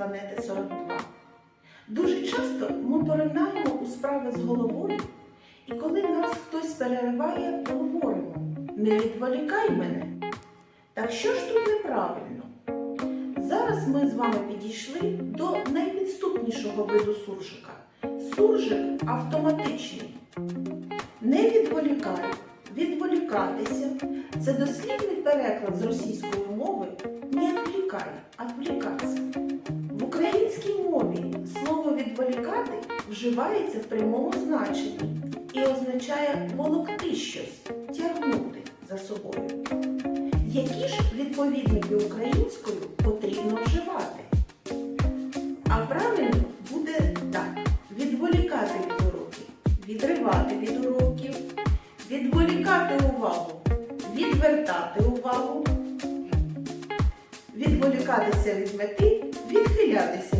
планети 42. Дуже часто ми поринаємо у справи з головою, і коли нас хтось перериває, говоримо не відволікай мене. Так що ж тут неправильно? Зараз ми з вами підійшли до найпідступнішого виду суржика. Суржик автоматичний. Не відволікай, відволікатися це дослівний переклад з російської мови не відволікай, відволікати вживається в прямому значенні і означає волокти щось, тягнути за собою. Які ж відповідники українською потрібно вживати? А правильно буде так: відволікати від уроків, відривати від уроків, відволікати увагу, відвертати увагу, відволікатися від мети, відхилятися